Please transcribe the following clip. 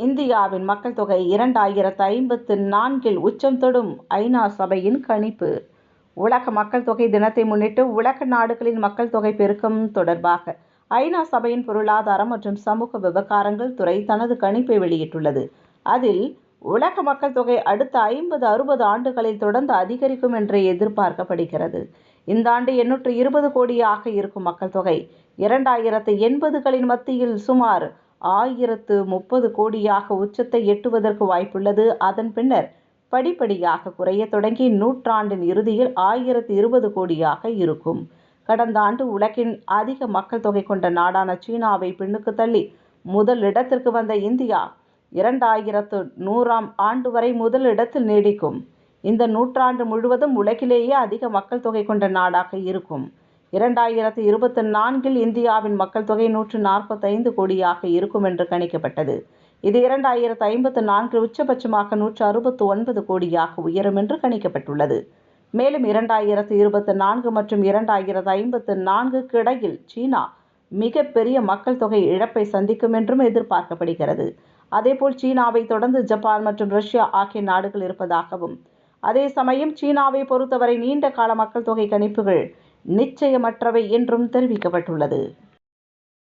இந்தியாவின் மக்கள் தொகை இரண்டாயிரத்து ஐம்பத்து நான்கில் உச்சம் தொடும் ஐநா சபையின் கணிப்பு. உலக மக்கள் தொகை தினத்தை முன்னிட்டு உலக நாடுகளின் மக்கள் தொகை பெருக்கம் தொடர்பாக ஐநா சபையின் பொருளாதாரம் மற்றும் சமூக விவகாரங்கள் துறை தனது கணிப்பை வெளியிட்டுள்ளது. அதில் உலக மக்கள் தொகை அடுத்த ஐம்பது அறுபது ஆண்டுகளில் தொடர்ந்து அதிகரிக்கும் என்று எதிர்பார்க்கப்படுகிறது. இந்த ஆண்டு எண்ணூற்று இருபது கோடியாக இருக்கும் மக்கள் தொகை இரண்டாயிரத்து எண்பதுகளின் மத்தியில் சுமார் ஆயிரத்து முப்பது கோடியாக உச்சத்தை எட்டுவதற்கு வாய்ப்புள்ளது. அதன் பின்னர் படிப்படியாக குறைய தொடங்கி நூற்றாண்டின் இறுதியில் ஆயிரத்து இருபது கோடியாக இருக்கும். கடந்த ஆண்டு உலகின் அதிக மக்கள் தொகை கொண்ட நாடான சீனாவை பின்னுக்கு தள்ளி முதல் இடத்திற்கு வந்த இந்தியா இரண்டாயிரத்து நூறாம் ஆண்டு வரை முதல் இடத்தில் நீடிக்கும். இந்த நூற்றாண்டு முழுவதும் உலகிலேயே அதிக மக்கள் தொகை கொண்ட நாடாக இருக்கும். இரண்டாயிரத்து இருபத்தி நான்கில் இந்தியாவின் மக்கள் தொகை நூற்று நாற்பத்தைந்து கோடியாக இருக்கும் என்று கணிக்கப்பட்டது. இது இரண்டாயிரத்து ஐம்பத்து நான்கு உச்சபட்சமாக நூற்று அறுபத்து ஒன்பது கோடியாக உயரும் என்று கணிக்கப்பட்டுள்ளது. மேலும் இரண்டாயிரத்து இருபத்தி நான்கு மற்றும் இரண்டாயிரத்து ஐம்பத்து நான்குக்கு இடையில் சீனா மிகப்பெரிய மக்கள் தொகை இழப்பை சந்திக்கும் என்றும் எதிர்பார்க்கப்படுகிறது. அதேபோல் சீனாவை தொடர்ந்து ஜப்பான் மற்றும் ரஷ்யா ஆகிய நாடுகள் இருப்பதாகவும் அதே சமயம் சீனாவை பொறுத்தவரை நீண்ட கால மக்கள் தொகை கணிப்புகள் நிச்சயமற்றவை என்றும் தெரிவிக்கப்பட்டுள்ளது.